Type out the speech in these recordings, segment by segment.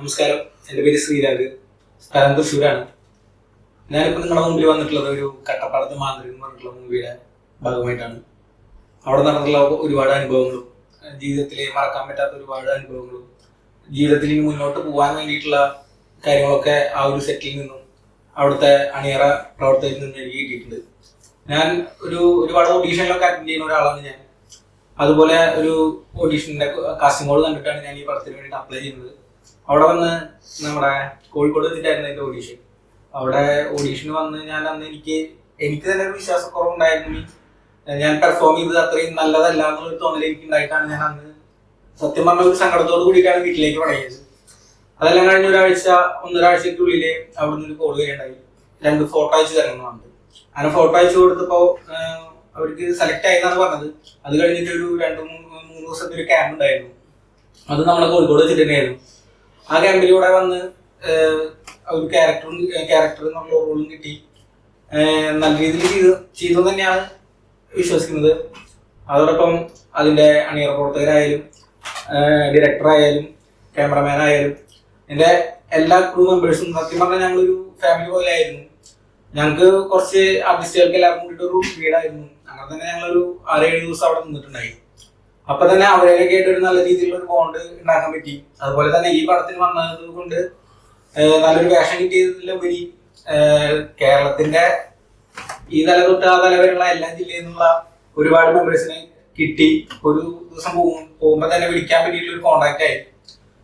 നമസ്കാരം. എന്റെ പേര് ശ്രീരാഗ്. സ്ഥലം തൃശ്ശൂരാണ്. ഞാനിപ്പോൾ നിങ്ങളുടെ മുമ്പിൽ വന്നിട്ടുള്ളത് ഒരു കട്ടപ്പാടത്ത് മാന്ത്രികം എന്ന് പറഞ്ഞിട്ടുള്ള മൂവിയുടെ ഭാഗമായിട്ടാണ്. അവിടെ നടന്നിട്ടുള്ള ഒരുപാട് അനുഭവങ്ങളും ജീവിതത്തിലെ മറക്കാൻ പറ്റാത്ത ഒരുപാട് അനുഭവങ്ങളും ജീവിതത്തിൽ മുന്നോട്ട് പോകാൻ വേണ്ടിയിട്ടുള്ള കാര്യങ്ങളൊക്കെ ആ ഒരു സെറ്റിൽ നിന്നും അവിടുത്തെ അണിയറ പ്രവർത്തകരിൽ നിന്നും എനിക്ക് കിട്ടിയിട്ടുണ്ട്. ഞാൻ ഒരു ഒരുപാട് ഓഡീഷനിലൊക്കെ അറ്റൻഡ് ചെയ്യുന്ന ഒരാളാണ് ഞാൻ. അതുപോലെ ഒരു ഓഡീഷന്റെ കാസ്റ്റിംഗ് കോൾ കണ്ടിട്ടാണ് ഞാൻ ഈ പടത്തിന് വേണ്ടിയിട്ട് അപ്ലൈ ചെയ്യുന്നത്. അവിടെ വന്ന് നമ്മുടെ കോഴിക്കോട് വെച്ചിട്ടായിരുന്നു എന്റെ ഓഡീഷൻ അവിടെ ഓഡീഷന് വന്ന് ഞാൻ അന്ന് എനിക്ക് എനിക്ക് തന്നെ ഒരു വിശ്വാസക്കുറവുണ്ടായിരുന്നു. മീൻസ് ഞാൻ പെർഫോം ചെയ്തത് അത്രയും നല്ലതല്ല എന്നൊരു തോന്നൽ എനിക്ക് ഉണ്ടായിട്ടാണ് ഞാൻ അന്ന് സത്യം പറഞ്ഞ ഒരു സങ്കടത്തോട് കൂടിയിട്ടാണ് വീട്ടിലേക്ക് പറയുന്നത് അതെല്ലാം കഴിഞ്ഞ ഒരാഴ്ച ഒന്നൊരാഴ്ചക്കുള്ളിൽ അവിടുന്ന് ഒരു കോൾ വരെയുണ്ടായി രണ്ട് ഫോട്ടോ അയച്ചു തരണം വന്നത് അങ്ങനെ ഫോട്ടോ അയച്ചു കൊടുത്തപ്പോ ആഹ്, അവർക്ക് സെലക്ട് ആയെന്നാണ് പറഞ്ഞത്. അത് കഴിഞ്ഞിട്ട് ഒരു രണ്ട് മൂന്ന് ദിവസത്തെ ഒരു ക്യാമ്പ് ഉണ്ടായിരുന്നു. അത് നമ്മളെ കോഴിക്കോട് വെച്ചിട്ട് തന്നെയായിരുന്നു. ആ ക്യാമ്പിലൂടെ വന്ന് ഒരു ക്യാരക്ടറും ക്യാരക്ടർ എന്നുള്ള റോളും കിട്ടി. നല്ല രീതിയിൽ ചെയ്തു ചെയ്തു തന്നെയാണ് വിശ്വസിക്കുന്നത്. അതോടൊപ്പം അതിന്റെ അണിയറ പ്രവർത്തകരായാലും ഡയറക്ടറായാലും ക്യാമറമാൻ ആയാലും എന്റെ എല്ലാ ക്രൂ മെമ്പേഴ്സും സത്യം പറഞ്ഞാൽ ഞങ്ങളൊരു ഫാമിലി പോലെ ആയിരുന്നു. ഞങ്ങൾക്ക് കുറച്ച് ആർട്ടിസ്റ്റുകൾക്ക് എല്ലാവർക്കും കൂടിയിട്ട് വീടായിരുന്നു. അങ്ങനെ തന്നെ ഞങ്ങളൊരു ആറേഴ് ദിവസം അവിടെ നിന്നിട്ടുണ്ടായി. അപ്പൊ തന്നെ അവരൊക്കെ ആയിട്ട് ഒരു നല്ല രീതിയിലുള്ള ഒരു ബോണ്ട് ഉണ്ടാക്കാൻ പറ്റി. അതുപോലെ തന്നെ ഈ പടത്തിന് വന്നത് കൊണ്ട് നല്ലൊരു വേഷം കിട്ടിയതിലുപരി കേരളത്തിന്റെ ഈ തല തൊട്ട് ആ തല വരെയുള്ള എല്ലാ ജില്ലയിൽ നിന്നുള്ള ഒരുപാട് മെമ്പേഴ്സിനെ കിട്ടി. ഒരു ദിവസം പോകും പോകുമ്പോൾ തന്നെ വിളിക്കാൻ പറ്റിയിട്ടുള്ള ഒരു കോണ്ടാക്ട് ആയി.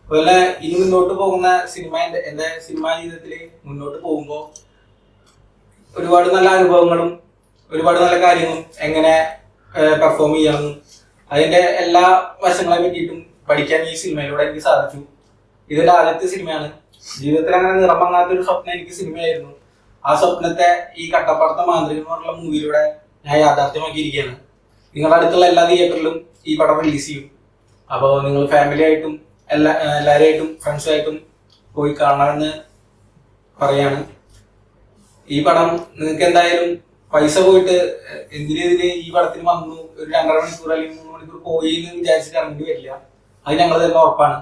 അതുപോലെ ഇനി മുന്നോട്ട് പോകുന്ന സിനിമ എന്റെ സിനിമാ ജീവിതത്തിൽ മുന്നോട്ട് പോകുമ്പോൾ ഒരുപാട് നല്ല അനുഭവങ്ങളും ഒരുപാട് നല്ല കാര്യങ്ങളും എങ്ങനെ പെർഫോം ചെയ്യണം അതിന്റെ എല്ലാ വശങ്ങളെ പറ്റിയിട്ടും പഠിക്കാൻ ഈ സിനിമയിലൂടെ എനിക്ക് സാധിച്ചു. ഇതൊരു ആദ്യത്തെ സിനിമയാണ്. ജീവിതത്തിൽ അങ്ങനെ നിറമങ്ങാത്ത ഒരു സ്വപ്നം എനിക്ക് സിനിമയായിരുന്നു. ആ സ്വപ്നത്തെ ഈ കട്ടപ്പുറത്തെ മാന്ത്രികം എന്ന് പറഞ്ഞ മൂവിയിലൂടെ ഞാൻ യാഥാർത്ഥ്യമാക്കിയിരിക്കുകയാണ്. നിങ്ങളുടെ അടുത്തുള്ള എല്ലാ തിയേറ്ററിലും ഈ പടം റിലീസ് ചെയ്യും. അപ്പോൾ നിങ്ങൾ ഫാമിലി ആയിട്ടും എല്ലാ എല്ലാവരുമായിട്ടും ഫ്രണ്ട്സുമായിട്ടും പോയി കാണണമെന്ന് പറയാണ്. ഈ പടം നിങ്ങൾക്ക് എന്തായാലും പൈസ പോയിട്ട് എന്തിനെതിരെ ഈ പടത്തിന് വന്നു ഒരു രണ്ടര മണിക്കൂർ അല്ലെങ്കിൽ മൂന്ന് മണിക്കൂർ പോയി എന്ന് വിചാരിച്ചിട്ട് ഇറങ്ങി വരില്ല. അത് ഞങ്ങൾ തന്നെ ഉറപ്പാണ്.